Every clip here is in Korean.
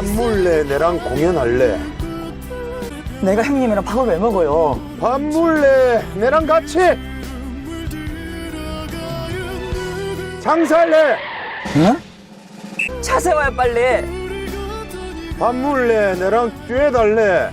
밥 몰래 내랑 공연할래? 내가 형님이랑 밥을 왜 먹어요? 밥 몰래 내랑 같이 장사할래? 차 세워요 빨리. 밥 몰래 내랑 듀엣 할래?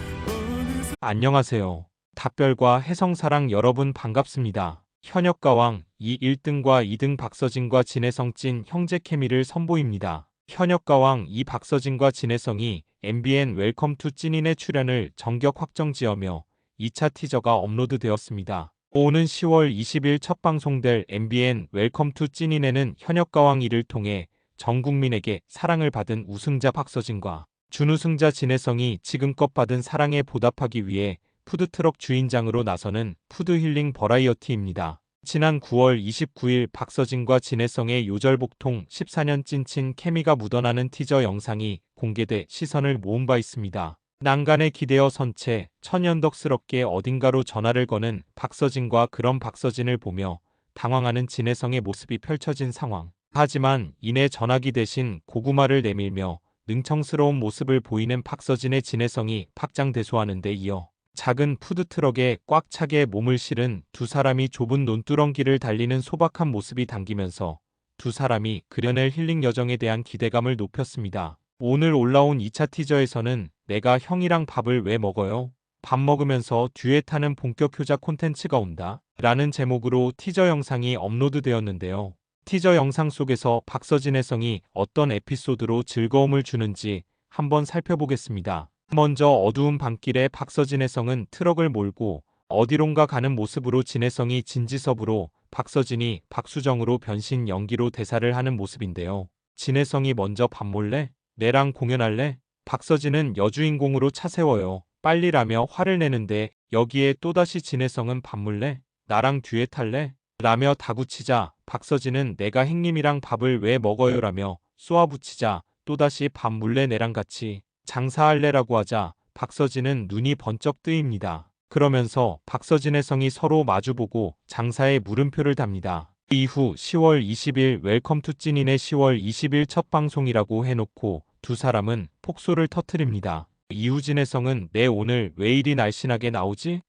안녕하세요. 답별과 혜성사랑 여러분 반갑습니다. 현역가왕 이 1등과 2등 박서진과 진혜성 찐 형제 케미를 선보입니다. 현역가왕 이 박서진과 진혜성이 MBN 웰컴 투 찐인의 출연을 정격 확정지어며 2차 티저가 업로드되었습니다. 오는 10월 20일 첫 방송될 MBN 웰컴 투 찐인에는 현역가왕 2를 통해 전 국민에게 사랑을 받은 우승자 박서진과 준우승자 진혜성이 지금껏 받은 사랑에 보답하기 위해 푸드트럭 주인장으로 나서는 푸드힐링 버라이어티입니다. 지난 9월 29일 박서진과 진혜성의 요절복통 14년 찐친 케미가 묻어나는 티저 영상이 공개돼 시선을 모은 바 있습니다. 난간에 기대어 선채 천연덕스럽게 어딘가로 전화를 거는 박서진과 그런 박서진을 보며 당황하는 진혜성의 모습이 펼쳐진 상황. 하지만 이내 전화기 대신 고구마를 내밀며 능청스러운 모습을 보이는 박서진의 진혜성이 박장대소하는 데 이어 작은 푸드트럭에 꽉 차게 몸을 실은 두 사람이 좁은 논두렁길을 달리는 소박한 모습이 담기면서 두 사람이 그려낼 힐링 여정에 대한 기대감을 높였습니다. 오늘 올라온 2차 티저에서는 내가 형이랑 밥을 왜 먹어요? 밥 먹으면서 듀엣하는 본격 효자 콘텐츠가 온다. 라는 제목으로 티저 영상이 업로드 되었는데요. 티저 영상 속에서 박서진의 성이 어떤 에피소드로 즐거움을 주는지 한번 살펴보겠습니다. 먼저 어두운 밤길에 박서진의 성은 트럭을 몰고 어디론가 가는 모습으로 진혜성이 진지섭으로 박서진이 박수정으로 변신 연기로 대사를 하는 모습인데요. 진혜성이 먼저 밥 몰래? 내랑 공연할래? 박서진은 여주인공으로 차 세워요. 빨리라며 화를 내는데 여기에 또다시 진혜성은 밥 몰래? 나랑 듀엣할래? 라며 다구치자 박서진은 내가 행님이랑 밥을 왜 먹어요 라며 쏘아붙이자 또다시 밥 몰래 내랑 같이 장사할래라고 하자 박서진은 눈이 번쩍 뜨입니다. 그러면서 박서진의 성이 서로 마주보고 장사에 물음표를 답니다. 이후 10월 20일 웰컴 투 찐인의 10월 20일 첫 방송이라고 해놓고 두 사람은 폭소를 터트립니다. 이우진의 성은 내 오늘 왜 이리 날씬하게 나오지?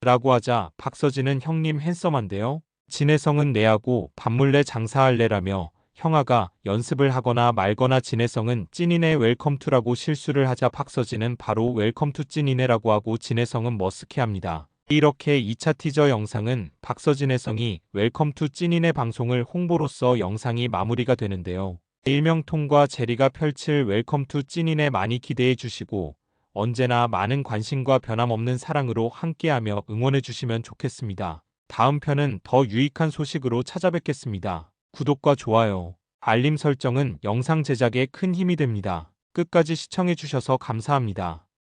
라고 하자 박서진은 형님 핸섬한데요. 진혜성은 내하고 밥물래 장사할래라며 형아가 연습을 하거나 말거나 진혜성은 찐이네 웰컴투라고 실수를 하자 박서진은 바로 웰컴투 찐이네라고 하고 진혜성은 머쓱해합니다. 이렇게 2차 티저 영상은 박서진의 성이 웰컴투 찐이네 방송을 홍보로써 영상이 마무리가 되는데요. 일명통과 제리가 펼칠 웰컴투 찐이네 많이 기대해 주시고 언제나 많은 관심과 변함없는 사랑으로 함께하며 응원해 주시면 좋겠습니다. 다음 편은 더 유익한 소식으로 찾아뵙겠습니다. 구독과 좋아요, 알림 설정은 영상 제작에 큰 힘이 됩니다. 끝까지 시청해 주셔서 감사합니다.